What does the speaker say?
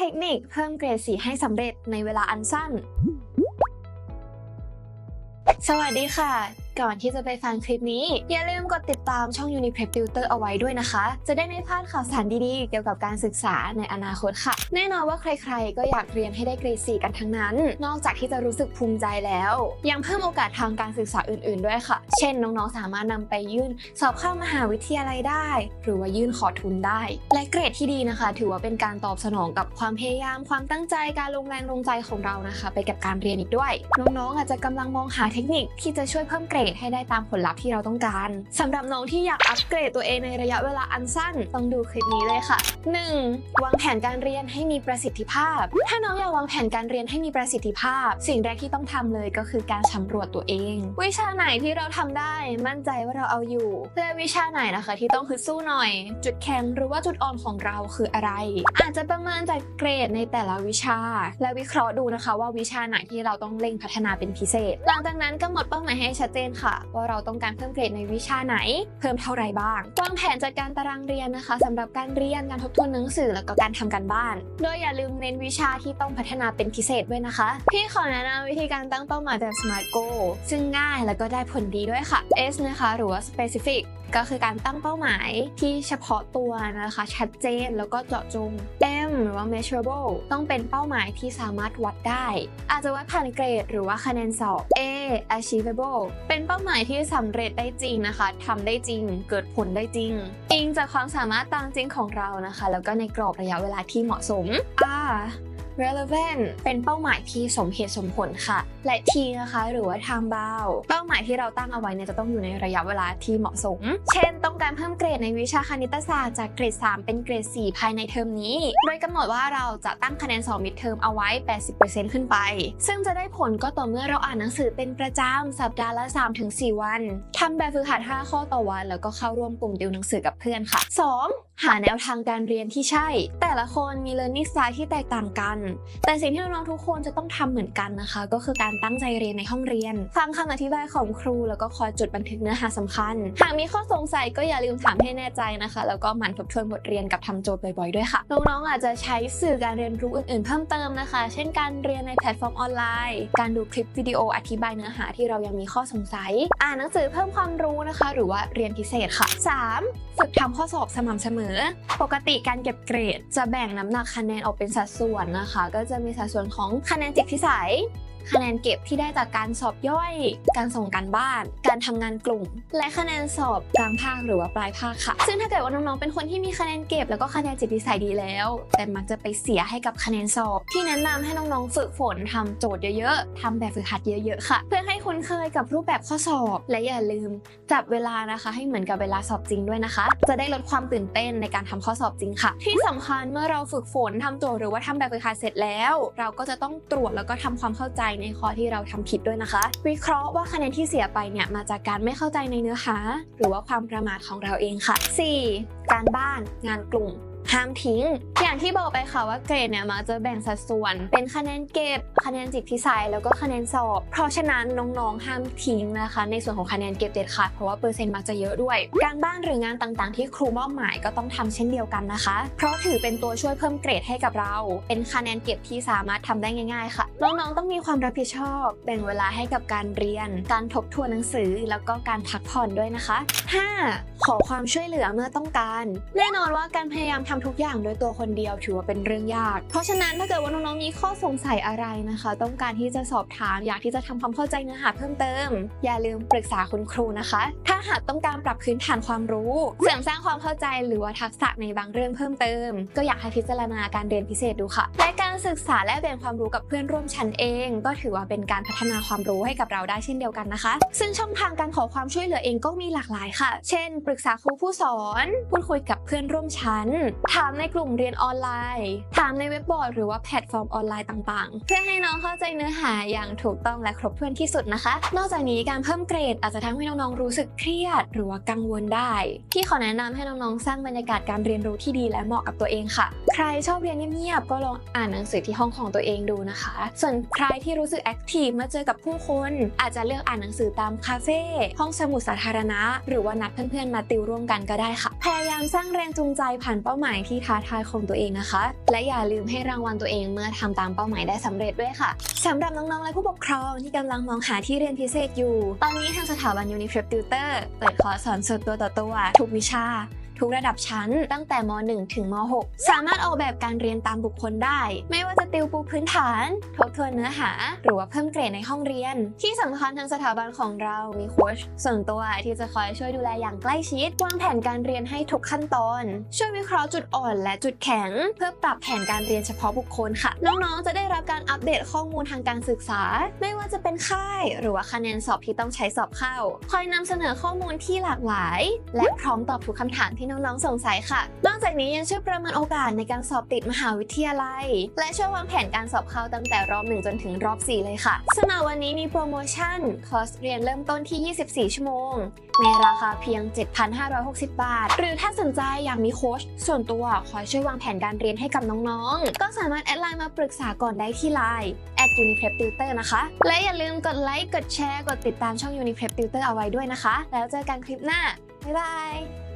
เทคนิคเพิ่มเกรดสีให้สำเร็จในเวลาอันสั้น สวัสดีค่ะ ก่อนที่จะไปฟังคลิปนี้ อย่าลืมกดติดตามช่อง Uniprep Tutor เอาไว้ด้วยนะคะ จะได้ไม่พลาดข่าวสารดีๆ เกี่ยวกับการศึกษาในอนาคตค่ะ แน่นอนว่าใครๆ ก็อยากเรียนให้ได้เกรดสีกันทั้งนั้น นอกจากที่จะรู้สึกภูมิใจแล้ว ยังเพิ่มโอกาสทางการศึกษาอื่น ๆ ด้วยค่ะ เช่น น้องๆ สามารถนำไปยื่น สอบเข้ามหาวิทยาลัยได้ หรือว่ายื่นขอทุนได้ และเกรดที่ดีนะคะ ถือว่าเป็นการตอบสนองกับความพยายามความตั้งใจการลงแรงลงใจของเรานะคะ ไปกับการเรียนอีกด้วย น้องๆ อาจจะกำลังมองหาเทคนิคที่จะช่วยเพิ่มเกรดให้ได้ตามผลลัพธ์ที่เราต้องการสำหรับน้องที่อยากอัปเกรดตัวเองในระยะเวลาอันสั้นต้องดูคลิปนี้เลยค่ะ 1. วางแผนการเรียนให้มีประสิทธิภาพ ถ้าน้องอยากวางแผนการเรียนให้มีประสิทธิภาพ สิ่งแรกที่ต้องทำเลยก็คือการสำรวจตัวเอง วิชาไหนที่เราทำได้มั่นใจว่าเราเอาอยู่และวิชาไหนนะคะ ที่ต้องฮึดสู้หน่อย จุดแข็งหรือว่าจุดอ่อนของเราคืออะไร อาจจะประเมินจากเกรดในแต่ละวิชา และวิเคราะห์ดูนะคะ ว่าวิชาไหนที่เราต้องเร่งพัฒนาเป็นพิเศษ หลังจากนั้นกำหนดเป้าหมายให้ชัดเจนค่ะ ว่าเราต้องการเพิ่มเกรดในวิชาไหน เพิ่มเท่าไรบ้างวางแผนจัดการตารางเรียนนะคะสำหรับการเรียนการทบทวนหนังสือแล้วก็การทำการบ้าน โดยอย่าลืมเน้นวิชาที่ต้องพัฒนาเป็นพิเศษด้วยนะคะ พี่ขอแนะนำวิธีการตั้งเป้าหมายแบบ Smart Goal ซึ่งง่ายแล้วก็ได้ผลดีด้วยค่ะ S นะคะหรือว่า Specific ก็คือการตั้งเป้าหมายที่เฉพาะตัวนะคะ ชัดเจนแล้วก็เจาะจง M หรือว่า measurable ต้องเป็นเป้าหมายที่สามารถวัดได้ อาจจะวัดผ่านเกรด หรือว่าคะแนนสอบ A achievable เป็นเป้าหมายที่สำเร็จได้จริงนะคะทำได้จริง เกิดผลได้จริงอิงจากความสามารถตามจริงของเรานะคะ แล้วก็ในกรอบระยะเวลาที่เหมาะสม R relevant เป็นเป้าหมายที่สมเหตุสมผลค่ะ และ T นะคะ หรือว่า time bound เป้าหมายที่เราตั้งเอาไว้เนี่ยจะต้องอยู่ในระยะเวลาที่เหมาะสม เช่น ต้องการเพิ่มเกรดในวิชาคณิตศาสตร์จากเกรด 3 เป็นเกรด 4 ภายในเทอมนี้ โดยกำหนดว่าเราจะตั้งคะแนนสอบมิดเทอมเอาไว้ 80%ขึ้นไป ซึ่งจะได้ผลก็ต่อเมื่อเราอ่านหนังสือเป็นประจำสัปดาห์ละ 3-4 วันทำแบบฝึกหัด 5 ข้อต่อวัน แล้วก็เข้าร่วมกลุ่มติวหนังสือกับเพื่อนค่ะ 2. หาแนวทางการเรียนที่ใช่ แต่ละคนมี learning style ที่แตกต่างกันแต่สิ่งที่น้องๆทุกคนจะต้องทำเหมือนกันนะคะ ก็คือการตั้งใจเรียนในห้องเรียน ฟังคำอธิบายของครู แล้วก็คอยจดบันทึกเนื้อหาสำคัญ หากมีข้อสงสัยก็อย่าลืมถามให้แน่ใจนะคะ แล้วก็หมั่นทบทวนบทเรียนกับทำโจทย์บ่อยๆด้วยค่ะ น้องๆอาจจะใช้สื่อการเรียนรู้อื่นๆ เพิ่มเติมนะคะ เช่น การเรียนในแพลตฟอร์มออนไลน์ การดูคลิปวิดีโออธิบายเนื้อหาที่เรายังมีข้อสงสัย อ่านหนังสือเพิ่มความรู้นะคะ หรือว่าเรียนพิเศษค่ะ 3. ฝึกทำข้อสอบสม่ำเสมอ ปกติการเก็บเกรด จะแบ่งน้ำหนักคะแนนออกเป็นสัดส่วนนะคะก็จะมีสัดส่วนของคะแนนจิตพิสัย คะแนนเก็บที่ได้จากการสอบย่อย การส่งการบ้าน การทำงานกลุ่ม และคะแนนสอบกลางภาคหรือว่าปลายภาคค่ะ ซึ่งถ้าเกิดว่าน้องๆเป็นคนที่มีคะแนนเก็บแล้วก็คะแนนจิตพิสัยดีแล้ว แต่มักจะไปเสียให้กับคะแนนสอบ ที่แนะนำให้น้องๆฝึกฝนทำโจทย์เยอะๆทำแบบฝึกหัดเยอะๆค่ะ เพื่อให้คุ้นเคยกับรูปแบบข้อสอบ และอย่าลืมจับเวลานะคะ ให้เหมือนกับเวลาสอบจริงด้วยนะคะ จะได้ลดความตื่นเต้นในการทำข้อสอบจริงค่ะ ที่สำคัญเมื่อเราฝึกฝนทำโจทย์หรือว่าทำแบบฝึกหัดเสร็จแล้ว เราก็จะต้องตรวจแล้วก็ทำความเข้าใจในข้อที่เราทำผิดด้วยนะคะ วิเคราะห์ว่าคะแนนที่เสียไปเนี่ยมาจากการไม่เข้าใจในเนื้อหา หรือว่าความประมาทของเราเองค่ะ 4. การบ้าน งานกลุ่ม ห้ามทิ้ง อย่างที่บอกไปค่ะว่าเกรดเนี่ยมักจะแบ่งสัดส่วน เป็นคะแนนเก็บ คะแนนจิตพิสัยแล้วก็คะแนนสอบ เพราะฉะนั้นน้องๆห้ามทิ้งนะคะ ในส่วนของคะแนนเก็บเด็ดขาดเพราะว่าเปอร์เซ็นต์มักจะเยอะด้วย การบ้านหรืองานต่างๆ ที่ครูมอบหมายก็ต้องทำเช่นเดียวกันนะคะ เพราะถือเป็นตัวช่วยเพิ่มเกรดให้กับเรา เป็นคะแนนเก็บที่สามารถทำได้ง่าย ๆ ค่ะ น้องๆต้องมีความรับผิดชอบ แบ่งเวลาให้กับการเรียน การทบทวนหนังสือ แล้วก็การพักผ่อนด้วยนะคะ 5. ขอความช่วยเหลือเมื่อต้องการ แน่นอนว่าการพยายามทำทุกอย่างโดยตัวคนเดียวถือว่าเป็นเรื่องยาก เพราะฉะนั้นถ้าเกิดว่าน้องๆมีข้อสงสัยอะไรนะคะ ต้องการที่จะสอบถามอยากที่จะทำความเข้าใจเนื้อหาเพิ่มเติม อย่าลืมปรึกษาคุณครูนะคะ ถ้าหากต้องการปรับพื้นฐานความรู้ เสริมสร้างความเข้าใจหรือว่าทักษะในบางเรื่องเพิ่มเติม ก็อยากให้พิจารณาการเรียนพิเศษดูค่ะและการศึกษาและแบ่งความรู้กับเพื่อนร่วมชั้นเอง ก็ถือว่าเป็นการพัฒนาความรู้ให้กับเราได้เช่นเดียวกันนะคะ ซึ่งช่องทางการขอความช่วยเหลือเองก็มีหลากหลายค่ะ เช่น ปรึกษาครูผู้สอนพูดคุยกับเพื่อนร่วมชั้นถามในกลุ่มเรียนออนไลน์ ถามในเว็บบอร์ดหรือว่าแพลตฟอร์มออนไลน์ต่างๆ เพื่อให้น้องเข้าใจเนื้อหาอย่างถูกต้องและครบถ้วนที่สุดนะคะ นอกจากนี้การเพิ่มเกรดอาจจะทำให้น้องๆรู้สึกเครียด หรือว่ากังวลได้ที่ขอแนะนำให้น้องๆสร้างบรรยากาศการเรียนรู้ที่ดีและเหมาะกับตัวเองค่ะ ใครชอบเรียนเงียบๆก็ลองอ่านหนังสือที่ห้องของตัวเองดูนะคะ ส่วนใครที่รู้สึกแอคทีฟเมื่อเจอกับผู้คนอาจจะเลือกอ่านหนังสือตามคาเฟ่ห้องสมุดสาธารณะ หรือว่านัดเพื่อนๆมาติวร่วมกันก็ได้ค่ะ พยายามสร้างแรงจูงใจผ่านเป้าหมายที่ท้าทายของตัวเองนะคะ และอย่าลืมให้รางวัลตัวเองเมื่อทำตามเป้าหมายได้สำเร็จด้วยค่ะสำหรับน้องๆและผู้ปกครองที่กำลังมองหาที่เรียนพิเศษอยู่ ตอนนี้ทางสถาบัน Uniprep Tutor เปิดคอร์สสอนสดตัวต่อตัวทุกวิชา ทุกระดับชั้น ตั้งแต่ม .1 ถึงม .6 สามารถออกแบบการเรียนตามบุคคลได้ ไม่ว่าจะติวปูพื้นฐาน ทบทวนเนื้อหา หรือว่าเพิ่มเกรดในห้องเรียน ที่สำคัญทางสถาบันของเรามีโค้ชส่วนตัวที่จะคอยช่วยดูแลอย่างใกล้ชิดวางแผนการเรียนให้ทุกขั้นตอน ช่วยวิเคราะห์จุดอ่อนและจุดแข็ง เพื่อปรับแผนการเรียนเฉพาะบุคคลค่ะ น้องๆ จะได้รับการอัปเดตข้อมูลทางการศึกษา ไม่ว่าจะเป็นค่าย หรือว่าคะแนนสอบที่ต้องใช้สอบเข้า คอยนำเสนอข้อมูลที่หลากหลาย และพร้อมตอบทุกคำถามที่น้องๆสงสัยค่ะ นอกจากนี้ยังช่วยประเมินโอกาสในการสอบติดมหาวิทยาลัย และช่วยวางแผนการสอบเข้าตั้งแต่รอบ 1 จนถึงรอบ 4 เลยค่ะสำหรับวันนี้มีโปรโมชั่น คอร์สเรียนเริ่มต้นที่ 24 ชั่วโมง ในราคาเพียง 7,560 บาท หรือถ้าสนใจอยากมีโค้ชส่วนตัวคอยช่วยวางแผนการเรียนให้กับน้องๆ ก็สามารถแอดไลน์มาปรึกษาก่อนได้ที่ไลน์ at uniprep tutor นะคะ และอย่าลืมกดไลค์ กดแชร์ กดติดตามช่อง uniprep tutor เอาไว้ด้วยนะคะ แล้วเจอกันคลิปหน้า บ๊ายบาย